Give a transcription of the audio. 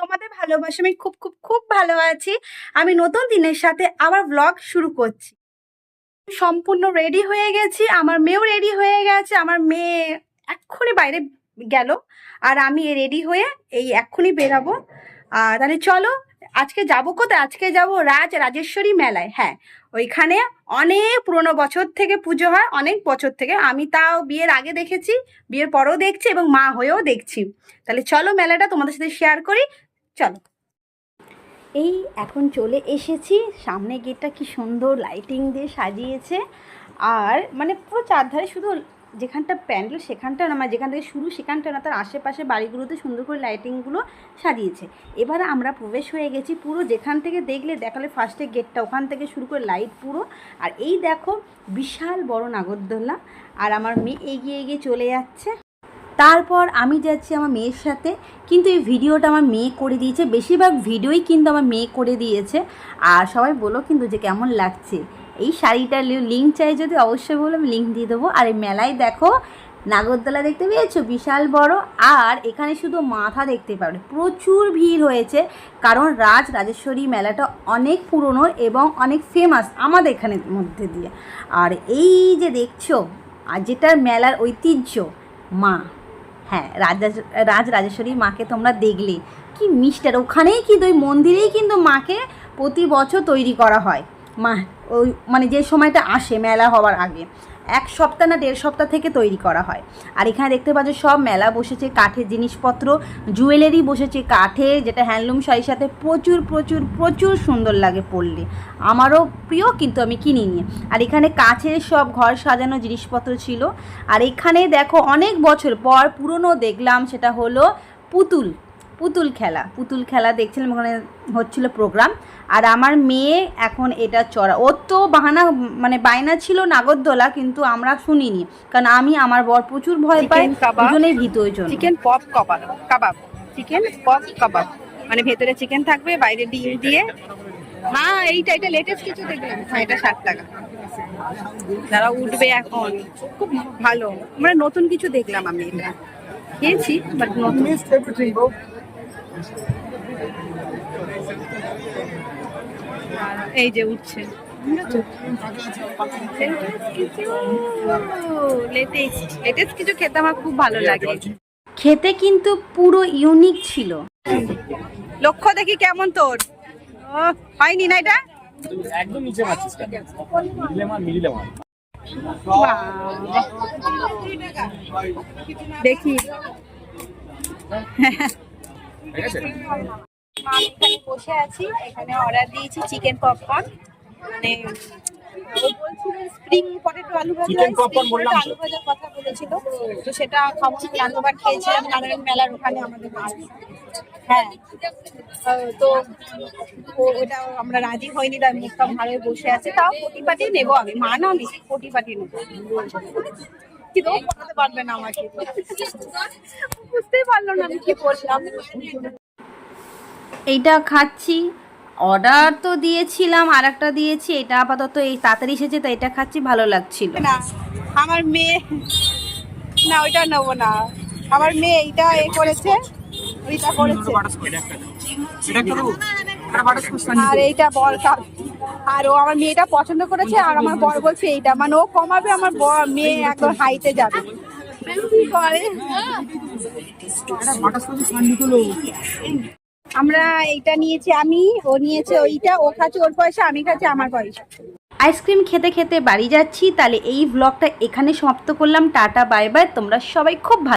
তোমাদের ভালোবাসা, আমি খুব খুব খুব ভালো আছি। আমি নতুন দিনের সাথে আবার ব্লগ শুরু করছি। সম্পূর্ণ রেডি হয়ে গেছি, আমার মেয়েও রেডি হয়ে গেছে, আমার মেয়ে এক্ষুনি বাইরে গেল, আর আমি রেডি হয়ে এই এক্ষুনি বেরাবো। আর তাহলে চলো, আজকে যাব কোথায়? আজকে যাব রাজ রাজেশ্বরী মেলায় হ্যাঁ। ওইখানে অনেক পুরোনো বছর থেকে পুজো হয়, অনেক বছর থেকে। আমি তাও বিয়ের আগে দেখেছি, বিয়ের পরেও দেখছি এবং মা হয়েও দেখছি। তাহলে চলো মেলাটা তোমাদের সাথে শেয়ার করি। চলো। এই এখন চলে এসেছি। সামনে গেটটা কি সুন্দর লাইটিং দিয়ে সাজিয়েছে। আর মানে পুরো চারধারে শুধু যেখানটা প্যান্ডেল সেখানটা না মানে যেখান থেকে শুরু সেখানটা না, তার আশেপাশে বাড়িগুলোতে সুন্দর করে লাইটিংগুলো সাজিয়েছে। এবার আমরা প্রবেশ হয়ে গেছি পুরো যেখান থেকে দেখলে দেখালে ফার্স্টে গেটটা, ওখান থেকে শুরু করে লাইট পুরো। আর এই দেখো বিশাল বড় নাগরদোল্লা আর আমার মেয়ে এগিয়ে এগিয়ে চলে যাচ্ছে। তারপর আমি যাচ্ছি আমার মেয়ের সাথে, কিন্তু এই ভিডিওটা আমার মেয়ে করে দিয়েছে। বেশিরভাগ ভিডিওই কিন্তু আমার মেয়ে করে দিয়েছে। আর সবাই বলো কিন্তু যে কেমন লাগছে। এই শাড়িটার লিঙ্ক চাই যদি অবশ্যই বলো, আমি লিঙ্ক দিয়ে দেবো। আর এই মেলায় দেখো, নাগরদোলা দেখতে পেয়েছ? বিশাল বড়। আর এখানে শুধু মাথা দেখতে পাবে। প্রচুর ভিড় হয়েছে। কারণ রাজ রাজেশ্বরী মেলাটা অনেক পুরনো এবং অনেক ফেমাস আমাদের এখানের মধ্যে দিয়ে। আর এই যে দেখছ, আর যেটার মেলার ঐতিহ্য, মা। হ্যাঁ রাজা রাজ রাজেশ্বরী মাকে তোমরা দেখলে। কি মিষ্টার, ওখানেই কিন্তু, ওই মন্দিরেই কিন্তু মাকে প্রতি বছর তৈরি করা হয়। মা, ওই মানে যে সময়টা আসে মেলা হওয়ার আগে। এক সপ্তাহ না দেড় সপ্তাহ থেকে তৈরি করা হয়। আর এখানে দেখতে পাচ্ছ সব মেলা বসেছে, কাঠের জিনিসপত্র, জুয়েলারি বসেছে কাঠে, যেটা হ্যান্ডলুম শাড়ির সাথে প্রচুর প্রচুর প্রচুর সুন্দর লাগে পরলে। আমারও প্রিয় কিন্তু আমি কিনি কিনিনি। আর এখানে কাছের সব ঘর সাজানো জিনিসপত্র ছিল। আর এখানে দেখো অনেক বছর পর পুরনো দেখলাম সেটা হলো পুতুল পুতুল খেলা। পুতুল খেলা দেখছিলাম, ওখানে হচ্ছিল প্রোগ্রাম। আর আমার মেয়ে এখন এটা চড়া ওর তো বাহানা মানে বায়না ছিল নাগরদোলা কিন্তু আমরা শুনিনি। কারণ আমি আমার বর প্রচুর ভয় পাই দুজনেই ভীত ওই জন্য। Chicken pop kebab kebab chicken pop kebab মানে ভেতরে চিকেন থাকবে বাইরে ডিম দিয়ে। হ্যাঁ এইটা এটা লেটেস্ট কিছু দেখলাম। হ্যাঁ এটা ষাট টাকা। যারা উঠবে এখন। খুব ভালো। মানে নতুন কিছু দেখলাম আমি এটা। খেয়েছি বাট নতুন। এই যে উঠছে। লেটেস্ট লেটেস্ট কিছু খেতে আমার খুব ভালো লাগে। খেতে কিন্তু পুরো ইউনিক ছিল। লক্ষ্য দেখি কেমন তোর? হয়নি না এটা? একদম নিচে পাচ্ছিস মিডিলে মাল মিডিলে মাল দেখি। আমি এখানে বসে আছি। এখানে অর্ডার দিয়েছি চিকেন পপকর্ন মানে ও বলছিল স্প্রিং পটেটো আলু ভাজা বললাম ভাজার কথা বলেছিল। তো সেটা খাব খেয়েছিলাম নারায়ণ মেলার ওখানে আমাদের। হ্যাঁ তো ওটা আমরা রাজি হয়নি তাই মুখটা ভালোই বসে আছে। তাও পটিপাটি নেব আমি মা না আমি পটিপাটি নেব। কিন্তু ও পারবে না আমাকে। বুঝতেই পারল না আমি কি করলাম এইটা খাচ্ছি। অর্ডার তো দিয়েছিলাম আর একটা দিয়েছি এটা আপাতত এই তাড়াতাড়ি এসেছে তো এটা খাচ্ছি ভালো লাগছিল। না আমার মেয়ে না ওইটা নেব না। আমার মেয়ে এইটা এ করেছে ওইটা করেছে। আর এইটা কা- আর ও আমার মেয়েটা পছন্দ করেছে আর আমার বর বলছে এইটা। মানে ও কমাবে আমার বর মেয়ে একদম হাইতে যাবে। কি করে? আমরা এইটা নিয়েছি আমি, ও নিয়েছে ওইটা, ও খাচ্ছে ওর পয়সা, আমি খাচ্ছি আমার পয়সা। আইসক্রিম খেতে খেতে বাড়ি যাচ্ছি, তাহলে এই ব্লগটা এখানে সমাপ্ত করলাম, টাটা বাই বাই তোমরা সবাই খুব ভালো